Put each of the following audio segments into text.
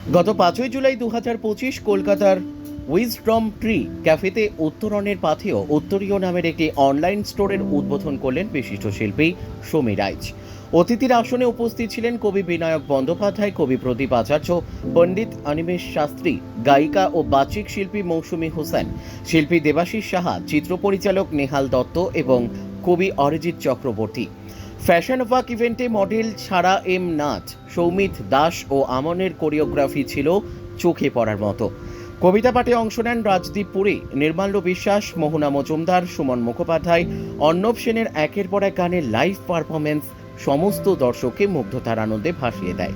গত পাঁচই জুলাই দু হাজার পঁচিশ কলকাতার উইজড্রম ট্রি ক্যাফেতে উত্তরণের পাথেও উত্তরীয় নামের একটি অনলাইন স্টোরের উদ্বোধন করলেন বিশিষ্ট শিল্পী সমী রাইজ। অতিথির আসনে উপস্থিত ছিলেন কবি বিনায়ক বন্দ্যোপাধ্যায়, কবি প্রদীপ আচার্য, পণ্ডিত অনিমেষ শাস্ত্রী, গায়িকা ও বাচিক শিল্পী মৌসুমী হোসেন, শিল্পী দেবাশিস সাহা, চিত্র পরিচালক নেহাল দত্ত এবং কবি অরিজিৎ চক্রবর্তী। ফ্যাশন ওয়াক ইভেন্টে মডেল ছাড়া এম নাচ সৌমিত দাস ও আমনের কোরিওগ্রাফি ছিল চোখে পড়ার মতো। কবিতা পাঠে অংশ নেন রাজদীপ পুরী, নির্মাল্য বিশ্বাস, মোহনা মজুমদার, সুমন মুখোপাধ্যায়, অর্ণব সেনের একের পর এক গানের লাইভ পারফরমেন্স সমস্ত দর্শককে মুগ্ধতার আনন্দে ভাসিয়ে দেয়।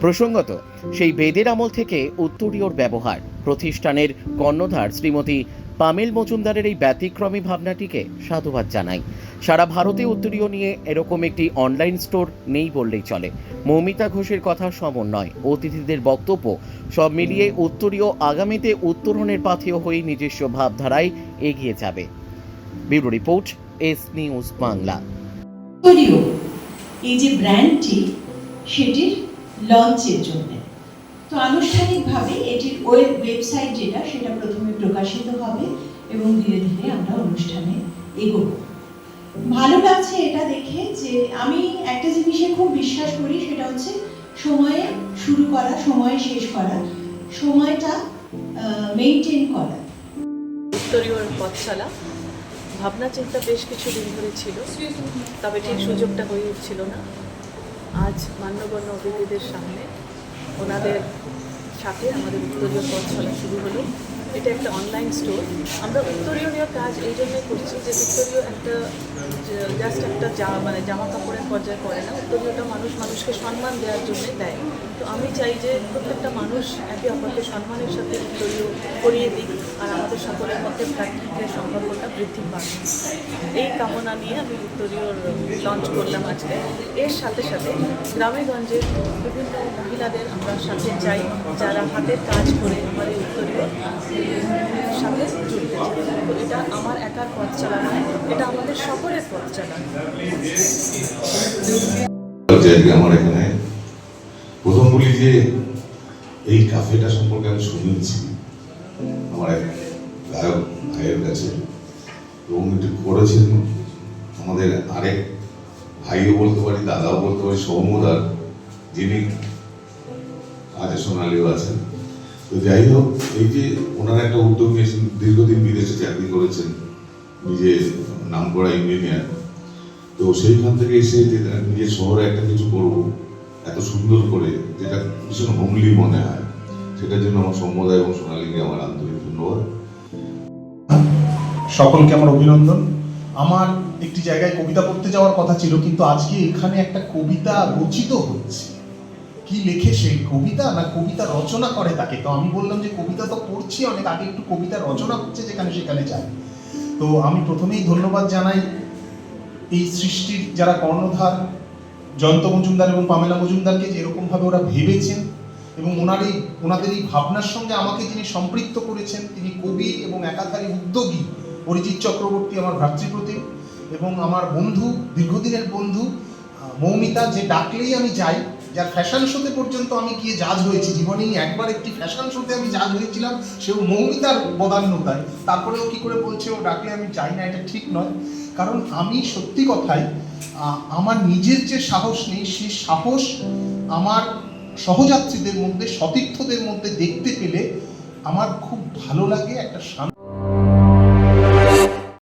প্রসঙ্গত, সেই বেদের আমল থেকে উত্তরীয়র ব্যবহার, প্রতিষ্ঠানের কর্ণধার শ্রীমতী পামেল মজুমদারের এই ব্যতিক্রমী ভাবনাটিকে সাধুবাদ জানাই। সারা ভারতে উত্তরীয় নিয়ে এরকম একটি অনলাইন স্টোর নেই বললেই চলে। মৌমিতা ঘোষের কথা সমন্বয়। অতিথিদের বক্তব্য, সব মিলিয়ে উত্তরীয় আগামীতে উত্তরণের পাথেয় হয়ে নিজস্ব ভাবধারায় এগিয়ে যাবে। Bureau report, S news Bangla. এই যে ব্র্যান্ডটি সেটির লঞ্চের জন্য। তো আনুষ্ঠানিকভাবে এটির ওয়েব ওয়েবসাইট যেটা, সেটা প্রথমে প্রকাশিত হবে এবং ধীরে ধীরে আমরা অনুষ্ঠানে এগোবো। ভালো লাগছে এটা দেখে যে আমি একটা জিনিসে খুব বিশ্বাস করি, সেটা হচ্ছে সময়ে শুরু করা, সময়ে শেষ করা, সময়টা মেনটেন করা। উত্তরীয় পথশালা ভাবনা চিন্তা বেশ কিছু দিন ধরে ছিল, তবে ঠিক সুযোগটা হয়ে উঠছিল না। আজ মান্যগণ্য অতিথিদের সামনে ওনাদের সাথে আমাদের উত্তরীয় পথ চলা শুরু হলো। এটা একটা অনলাইন স্টোর আমরা উত্তরীয় কাজ এই জন্যই করছি যে উত্তরীয় একটা জাস্ট একটা জা মানে জামা কাপড়ের পর্যায়ে পড়ে না, উত্তরীয়টা মানুষ মানুষকে সম্মান দেওয়ার জন্য দেয়। তো আমি চাই যে প্রত্যেকটা মানুষ একে অপরকে সম্মানের সাথে উত্তরীয় করিয়ে দিক, আর আমাদের সকলের মধ্যে ভ্রাতৃত্বের সম্পর্কটা বৃদ্ধি পাক। এই কামনা নিয়ে আমি উত্তরীয়র লঞ্চ করলাম আজকে। এর সাথে সাথে গ্রামে গঞ্জের বিভিন্ন মহিলাদের আমরা সাথে চাই, যারা হাতের কাজ করে আমাদের উত্তরীয় সাথে এটা আমার একার পথ চলা এটা আমাদের সকলের পথ চলা আমার এখানে প্রথম বলি যে এই কাফেটা সম্পর্কে আমি শুনেছি। আমার এক গায়ক ভাইয়ের কাছে এবং এটি করেছেন। আমাদের আরেক ভাইও বলতে পারি, দাদাও বলতে পারি সৌমদার যিনি আজ সোনালিও আছেন। তো যাই হোক এই যে ওনারা একটা উদ্যোগ নিয়েছেন, দীর্ঘদিন বিদেশে চাকরি করেছেন, নিজে নাম করা ইঞ্জিনিয়ার তো সেইখান থেকে এসে নিজের শহরে একটা কিছু করব, এত সুন্দর করে, যেটা ভীষণ হোমলি মনে হয়, সেটার জন্য আমার সম্প্রদায় এবং সোনালীকে আমার আন্তরিক ধন্যবাদ। সকলকে আমার অভিনন্দন। আমার একটি জায়গায় কবিতা পড়তে যাওয়ার কথা ছিল, কিন্তু আজকে এখানে একটা কবিতা রচিত হচ্ছে। কি লেখে সেই কবিতা না কবিতা রচনা করে তাকে? তো আমি বললাম যে কবিতা তো পড়ছি, অনেক আগে একটু কবিতা রচনা করছে যেখানে সেখানে যাই। তো আমি প্রথমেই ধন্যবাদ জানাই এই সৃষ্টির যারা কর্ণধার, জয়ন্ত মজুমদার এবং পামেলা মজুমদারকে যে এরকমভাবে ওরা ভেবেছেন এবং ওনার এই, ওনাদের এই ভাবনার সঙ্গে আমাকে যিনি সম্পৃক্ত করেছেন, তিনি কবি এবং একাধারী উদ্যোগী অরিজিৎ চক্রবর্তী, আমার ভ্রাতৃপ্রতিম এবং আমার বন্ধু, দীর্ঘদিনের বন্ধু মৌমিতা, যে ডাকলেই আমি যাই যার ফ্যাশন শোতে পর্যন্ত আমি গিয়ে জাজ হয়েছি। জীবনেই একবার একটি ফ্যাশন শোতে আমি জাজ হয়েছিলাম, সেও মৌমিতার বদান্যতায় তারপরেও কি করে বলছে, ও ডাকলে আমি চাই না, এটা ঠিক নয়। কারণ আমি সত্যি কথাই আমার নিজের যে সাহস নেই, সেই সাহস আমার সহযাত্রীদের মধ্যে, সতীর্থদের মধ্যে দেখতে পেলে আমার খুব ভালো লাগে একটা